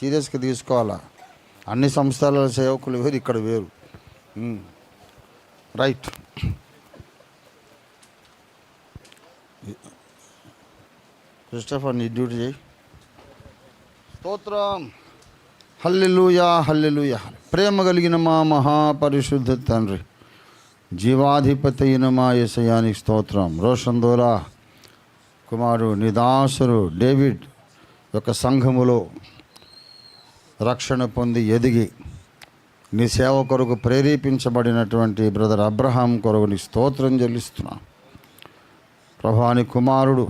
సీరియస్గా తీసుకోవాలా? అన్ని సంస్థల సేవకులు వేరు ఇక్కడ వేరు. రైట్. క్రిస్టఫర్ నీ డ్యూటీ చేయి. స్తోత్రం. హల్లెలూయా హల్లెలూయా. ప్రేమ కలిగిన మా మహాపరిశుద్ధ తండ్రి. జీవాధిపతి అయిన మా యశయానికి స్తోత్రం. రోషన్ దోరా కుమారు నిదాసురు డేవిడ్. యొక్క సంఘములో రక్షణ పొంది ఎదిగి నీ సేవ కొరకు ప్రేరేపించబడినటువంటి బ్రదర్ అబ్రహాం కొరకు నీ స్తోత్రం చెల్లిస్తున్నా. ప్రభాని కుమారుడు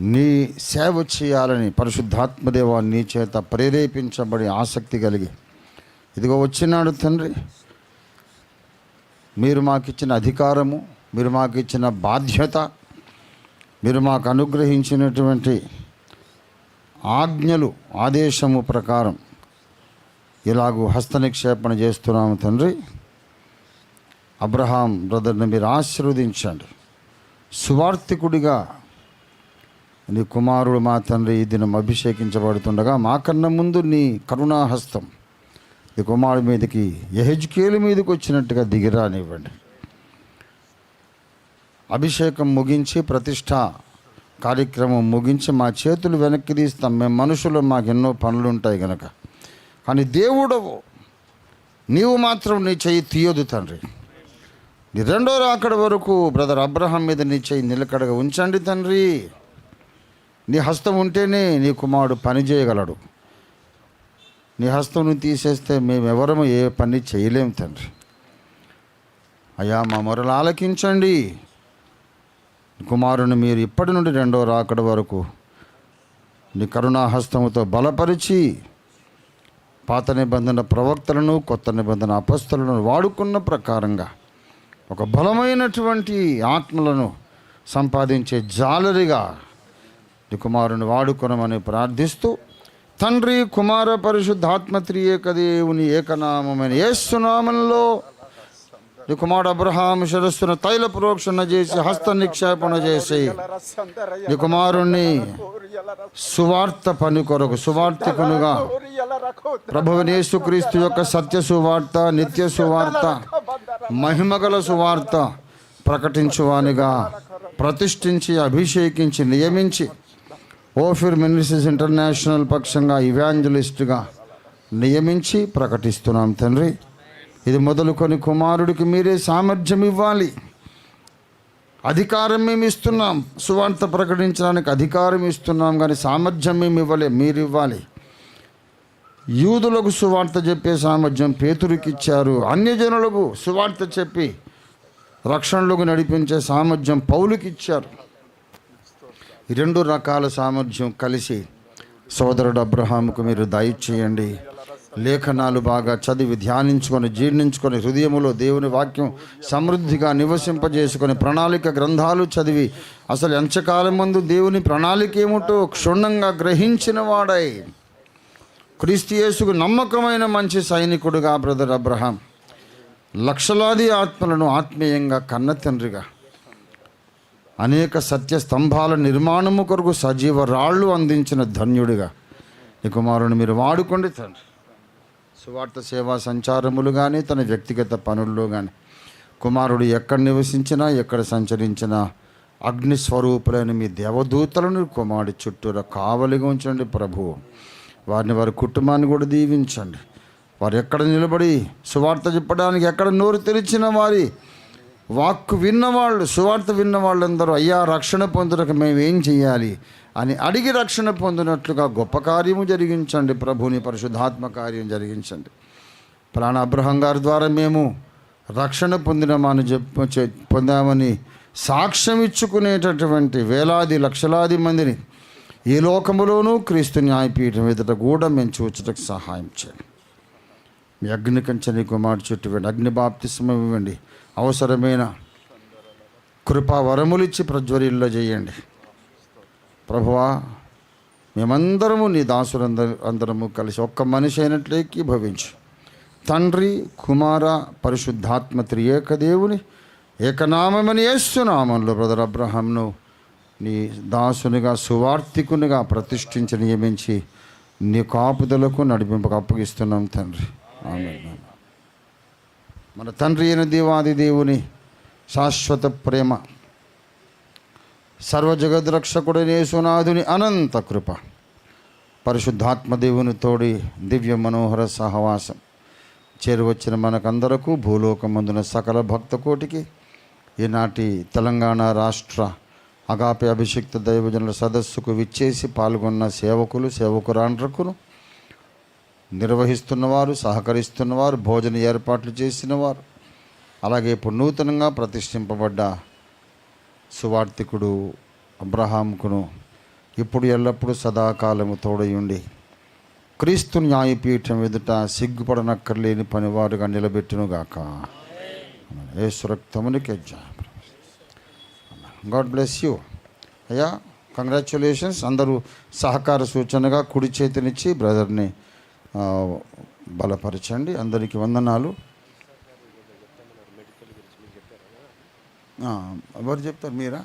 నీ సేవ చేయాలని పరిశుద్ధాత్మదేవ నీ చేత ప్రేరేపించబడి ఆసక్తి కలిగి. ఇదిగో వచ్చినాడు తండ్రి. మీరు మాకిచ్చిన అధికారము మీరు మాకు ఇచ్చిన బాధ్యత మీరు మాకు అనుగ్రహించినటువంటి ఆజ్ఞలు ఆదేశము ప్రకారం ఇలాగూ హస్త నిక్షేపణ చేస్తున్నాము తండ్రి. అబ్రహాం బ్రదర్ని మీరు ఆశీర్వదించండి. సువార్థికుడిగా నీ కుమారుడు మా తండ్రి ఈ దినం అభిషేకించబడుతుండగా మాకన్నా ముందు నీ కరుణాహస్తం నీ కుమారుడి మీదకి ఎహెజ్కేలు మీదకి వచ్చినట్టుగా దిగిరానివ్వండి అభిషేకం ముగించి ప్రతిష్ట కార్యక్రమం ముగించి మా చేతులు వెనక్కి తీస్తాం. మేము మనుషులు మాకు ఎన్నో పనులు ఉంటాయి కనుక కానీ దేవుడవు నీవు మాత్రం నీ చెయ్యి తీయొద్దు తండ్రి. నీ రెండో రాకడ వరకు బ్రదర్ అబ్రహం మీద నీ చెయ్యి నిలకడగా ఉంచండి తండ్రి. నీ హస్తం ఉంటేనే నీ కుమారుడు పని చేయగలడు. నీ హస్తం తీసేస్తే మేము ఎవరము ఏ పని చేయలేము తండ్రి. అయ్యా మా మొరలు ఆలకించండి. కుమారుని మీరు ఇప్పటి నుండి రెండో రాకడ వరకు నీ కరుణాహస్తముతో బలపరిచి పాత నిబంధన ప్రవక్తలను కొత్త నిబంధన అపస్తులను వాడుకున్న ప్రకారంగా ఒక బలమైనటువంటి ఆత్మలను సంపాదించే జాలరిగా నీ కుమారుని వాడుకునమని ప్రార్థిస్తూ తండ్రి కుమార పరిశుద్ధాత్మ త్రియేక దేవుని ఏకనామమైన ఏసునామంలో నీ కుమారుడు అబ్రహాం శిరస్సును తైల ప్రోక్షణ చేసి హస్త నిక్షేపణ చేసి నీ కుమారుణ్ణి సువార్త పని కొరకు సువార్తికునుగా ప్రభువుని యేసుక్రీస్తు యొక్క సత్య సువార్త నిత్య సువార్త మహిమగల సువార్త ప్రకటించువానిగా ప్రతిష్ఠించి అభిషేకించి నియమించి ఓఫిర్ మినిస్ట్రీస్ ఇంటర్నేషనల్ పక్షంగా ఇవాంజలిస్టుగా నియమించి ప్రకటిస్తున్నాం తండ్రి. ఇది మొదలుకొని కుమారుడికి మీరే సామర్థ్యం ఇవ్వాలి. అధికారం మేము ఇస్తున్నాం. సువార్త ప్రకటించడానికి అధికారం ఇస్తున్నాం కానీ సామర్థ్యం మేము ఇవ్వలే మీరు ఇవ్వాలి. యూదులకు సువార్త చెప్పే సామర్థ్యం పేతురికి ఇచ్చారు. అన్యజనులకు సువార్త చెప్పి రక్షణలకు నడిపించే సామర్థ్యం పౌలుకి ఇచ్చారు. రెండు రకాల సామర్థ్యం కలిసి సోదరుడు అబ్రహాముకు మీరు దయచేయండి లేఖనాలు బాగా చదివి ధ్యానించుకొని జీర్ణించుకొని హృదయములో దేవుని వాక్యం సమృద్ధిగా నివసింపజేసుకొని ప్రణాళిక గ్రంథాలు చదివి అసలు ఎంచకాలం ముందు దేవుని ప్రణాళిక ఏమిటో క్షుణ్ణంగా గ్రహించిన వాడై క్రీస్తుయేసుకు నమ్మకమైన మంచి సైనికుడుగా బ్రదర్ అబ్రహాం లక్షలాది ఆత్మలను ఆత్మీయంగా కన్న తండ్రిగా అనేక సత్య స్తంభాల నిర్మాణము కొరకు సజీవ రాళ్ళు అందించిన ధన్యుడిగా ఈ కుమారుని మీరు వాడుకోండి తండ్రి. సువార్త సేవా సంచారములు కానీ తన వ్యక్తిగత పనుల్లో కానీ కుమారుడు ఎక్కడ నివసించినా ఎక్కడ సంచరించినా అగ్ని స్వరూపులైన మీ దేవదూతలను కుమారుడి చుట్టూరా కావలిగా ఉంచండి ప్రభువు వారిని వారి కుటుంబాన్ని కూడా దీవించండి. వారు ఎక్కడ నిలబడి సువార్త చెప్పడానికి ఎక్కడ నోరు తెరిచిన వారి వాక్కు విన్నవాళ్ళు సువార్త విన్న వాళ్ళందరూ అయ్యా రక్షణ పొందుటకు మేము ఏం చేయాలి అని అడిగి రక్షణ పొందినట్లుగా గొప్ప కార్యము జరిగించండి. ప్రభుని పరిశుద్ధాత్మ కార్యం జరిగించండి. ప్రాణ అబ్రహం గారి ద్వారా మేము రక్షణ పొందినమని చెప్ప పొందామని సాక్ష్యం ఇచ్చుకునేటటువంటి వేలాది లక్షలాది మందిని ఈ లోకములోనూ క్రీస్తు న్యాయపీఠం ఎదుట కూడా మేము చూచటకు సహాయం చేయండి. మీ అగ్ని కంచని కుమారు చుట్టూ అగ్ని బాప్తి ఇవ్వండి. అవసరమైన కృపా వరములిచ్చి ప్రజ్వరిల్లో చేయండి. ప్రభువా మేమందరము నీ దాసులందరూ అందరము కలిసి ఒక్క మనిషి అయినట్లేకి భవించు తండ్రి కుమార పరిశుద్ధాత్మ త్రియేక దేవుని ఏకనామని యేసునామంలో బ్రదర్ అబ్రహాంను నీ దాసునిగా సువార్థికునిగా ప్రతిష్ఠించి నియమించి నీ కాపుదలకు నడిపింపక అప్పగిస్తున్నాం తండ్రి. ఆమె మన తండ్రి అయిన దేవాది దేవుని శాశ్వత ప్రేమ సర్వజగద్రక్షకుడైన యేసునాథుని అనంత కృప పరిశుద్ధాత్మ దేవుని తోడి దివ్య మనోహర సహవాసం చేరువచ్చిన మనకందరకు భూలోకమందున సకల భక్త కోటికి ఈనాటి తెలంగాణ రాష్ట్ర అగాపి అభిషిక్త దైవజనుల సదస్సుకు విచ్చేసి పాల్గొన్న సేవకులు సేవకురాండ్రకును నిర్వహిస్తున్నవారు సహకరిస్తున్నవారు భోజన ఏర్పాట్లు చేసినవారు. అలాగే ఇప్పుడు నూతనంగా ప్రతిష్ఠింపబడ్డ సువార్థికుడు అబ్రహాంకును ఇప్పుడు ఎల్లప్పుడూ సదాకాలము తోడయుండి క్రీస్తు న్యాయపీఠం ఎదుట సిగ్గుపడనక్కర్లేని పనివారుగా నిలబెట్టునుగాక. ఏసురక్తమునికి గాడ్ బ్లెస్ యూ. అయ్యా కంగ్రాచులేషన్స్. అందరూ సహకార సూచనగా కుడి చేతినిచ్చి బ్రదర్ని బలపరచండి. అందరికీ వందనాలు. ఎవరు చెప్తారు మీరా?